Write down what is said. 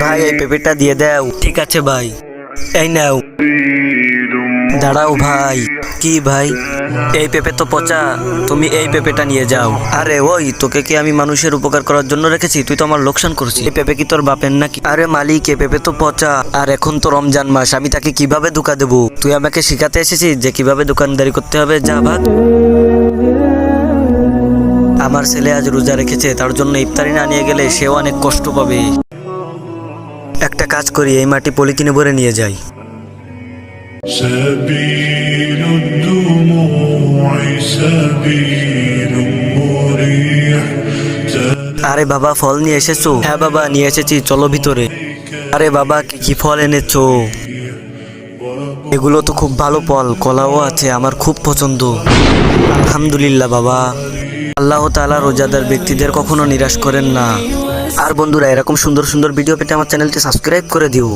ভাই, এই পেঁপেটা দিয়ে দাও। ঠিক আছে ভাই। এই নাও। দাঁড়াও ভাই। কি ভাই? এই পেঁপে তো পচা। তুমি এই পেঁপেটা নিয়ে যাও। আরে ওই, তোকে কি আমি মানুষের উপকার করার জন্য রেখেছি? তুই তো আমার লোকসান করছিস। এই পেঁপে কি তোর বাপের নাকি? আরে মালিক, এই পেঁপে তো পচা। আর এখন তো রমজান মাস, আমি তাকে কীভাবে ধোকা দেবো? তুই আমাকে শিখাতে এসেছিস যে কীভাবে দোকানদারি করতে হবে। যা ভাগ। আমার ছেলে আজ রোজা রেখেছে, তার জন্য ইফতারি না নিয়ে গেলে সেও অনেক কষ্ট পাবে। একটা কাজ করি এই মাটি পলিথিনে ভরে নিয়ে যাই سبيل الدموع سبيل مريح আরে বাবা ফল নিয়ে এসেছো হ্যাঁ বাবা নিয়ে এসেছি চলো ভিতরে আরে বাবা কি কি ফল এনেছো এগুলো তো খুব ভালো ফল কলাও আছে আমার খুব পছন্দ আলহামদুলিল্লাহ বাবা আল্লাহ তাআলা রোজাদার ব্যক্তিদের কখনো নিরাশ করেন না আর বন্ধুরা এরকম সুন্দর সুন্দর ভিডিও পেতে আমার চ্যানেলটি সাবস্ক্রাইব করে দিও।